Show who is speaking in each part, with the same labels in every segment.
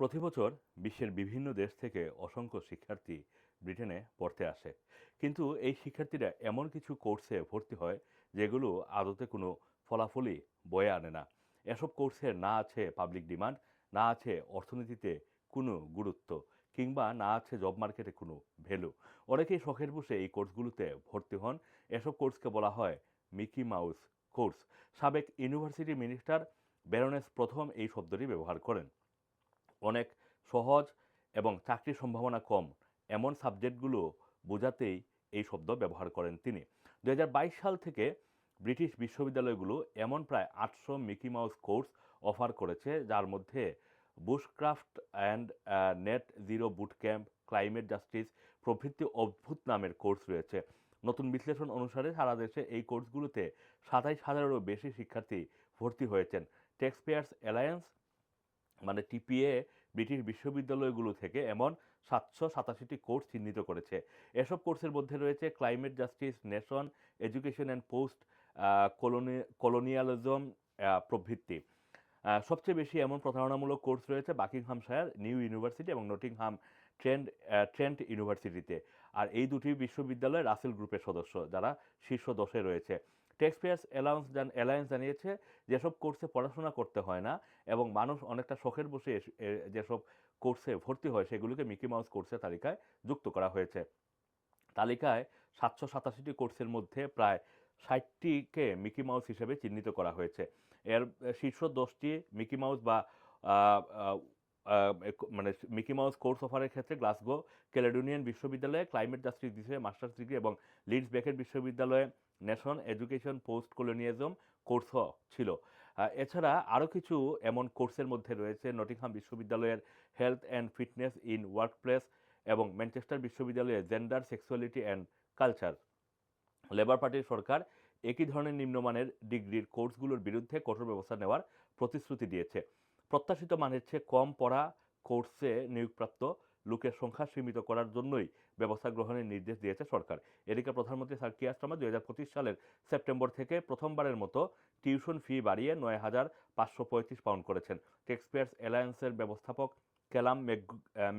Speaker 1: প্রতি বছর বিশ্বের বিভিন্ন দেশ থেকে অসংখ্য শিক্ষার্থী ব্রিটেনে পড়তে আসে। কিন্তু এই শিক্ষার্থীরা এমন কিছু কোর্সে ভর্তি হয় যেগুলো আদতে কোনো ফলাফলই বয়ে আনে না। এসব কোর্সের না আছে পাবলিক ডিমান্ড, না আছে অর্থনীতিতে কোনো গুরুত্ব কিংবা না আছে জব মার্কেটে কোনো ভ্যালু। অনেকেই শখের বসে এই কোর্সগুলোতে ভর্তি হন। এসব কোর্সকে বলা হয় মিকি মাউস কোর্স। সাবেক ইউনিভার্সিটি মিনিস্টার ব্যারনেস প্রথম এই শব্দটি ব্যবহার করেন। অনেক সহজ এবং চাকরির সম্ভাবনা কম এমন সাবজেক্টগুলো বোঝাতেই এই শব্দ ব্যবহার করেন তিনি। দু হাজার বাইশ সাল থেকে ব্রিটিশ বিশ্ববিদ্যালয়গুলো এমন প্রায় আটশো মিকি মাউস কোর্স অফার করেছে, যার মধ্যে bushcraft and net zero boot camp climate justice, প্রভৃতি অদ্ভুত নামের কোর্স রয়েছে। নতুন বিশ্লেষণ অনুসারে সারা দেশে এই কোর্সগুলোতে সাতাইশ হাজারেরও বেশি শিক্ষার্থী ভর্তি হয়েছেন। টেক্সপেয়ার্স অ্যালায়েন্স মানে টিপিএ ব্রিটিশ বিশ্ববিদ্যালয়গুলো থেকে এমন সাতশো সাতাশিটি কোর্স চিহ্নিত করেছে। এসব কোর্সের মধ্যে রয়েছে climate justice, nation, education and post colony, colonialism প্রভৃতি। সবচেয়ে বেশি এমন প্রতারণামূলক কোর্স রয়েছে বাকিংহামশায়ার, নিউ ইউনিভার্সিটি এবং নটিংহাম ট্রেন্ড ট্রেন্ট ইউনিভার্সিটিতে। আর এই দুটি বিশ্ববিদ্যালয় রাসেল গ্রুপের সদস্য, যারা শীর্ষ দশে রয়েছে। টেক্সপেয়ার্স অ্যালাউন্স জান অ্যালায়েন্স জানিয়েছে যেসব কোর্সে পড়াশোনা করতে হয় না এবং মানুষ অনেকটা শখের বসে যেসব কোর্সে ভর্তি হয় সেগুলিকে মিকি মাউস কোর্সের তালিকায় যুক্ত করা হয়েছে। তালিকায় সাতশো সাতাশিটি কোর্সের মধ্যে প্রায় ষাটটিকে মিকি মাউস হিসেবে চিহ্নিত করা হয়েছে। এর শীর্ষ দশটি মিকি মাউস বা মানে মিকি মাউস কোর্স অফারের ক্ষেত্রে গ্লাসগো, ক্যালেডোনিয়ান বিশ্ববিদ্যালয়ে ক্লাইমেট জাস্টিস বিষয়ে মাস্টার্স ডিগ্রি এবং লিডস বেকের বিশ্ববিদ্যালয়ে ন্যাশন এডুকেশন, পোস্ট কলোনিয়াজম কোর্সও ছিল। এছাড়া আরও কিছু এমন কোর্সের মধ্যে রয়েছে নটিংহাম বিশ্ববিদ্যালয়ের health and fitness in workplace এবং ম্যানচেস্টার বিশ্ববিদ্যালয়ে gender, sexuality and culture. Labour পার্টির সরকার একই ধরনের নিম্নমানের ডিগ্রির কোর্সগুলোর বিরুদ্ধে কঠোর ব্যবস্থা নেওয়ার প্রতিশ্রুতি দিয়েছে। প্রত্যাশিত মানের চেয়ে কম পড়া কোর্সে নিয়োগপ্রাপ্ত লোকের সংখ্যা সীমিত করার জন্যই ব্যবস্থা গ্রহণের নির্দেশ দিয়েছে সরকার। এদিকে প্রধানমন্ত্রী স্যার কিয়ার স্টারমার দুই সালের সেপ্টেম্বর থেকে প্রথমবারের মতো টিউশন ফি বাড়িয়ে নয় হাজার পাঁচশো পঁয়ত্রিশ পাউন্ড করেছেন। টেক্সপেয়ার্স অ্যালায়েন্সের ব্যবস্থাপক কেলাম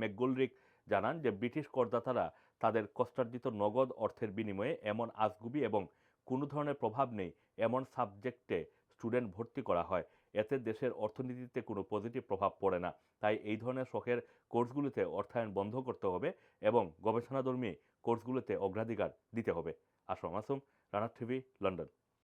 Speaker 1: মেকগুলরিক জানান যে ব্রিটিশ করদাতারা তাদের কষ্টার্জিত নগদ অর্থের বিনিময়ে এমন আজগুবি এবং কোনো ধরনের প্রভাব নেই এমন সাবজেক্টে স্টুডেন্ট ভর্তি করা হয়। এতে দেশের অর্থনীতিতে কোনো পজিটিভ প্রভাব পড়ে না। তাই এই ধরনের শখের কোর্সগুলিতে অর্থায়ন বন্ধ করতে হবে এবং গবেষণাধর্মী কোর্সগুলোতে অগ্রাধিকার দিতে হবে। আসম আসুম রানার টিভি, লন্ডন।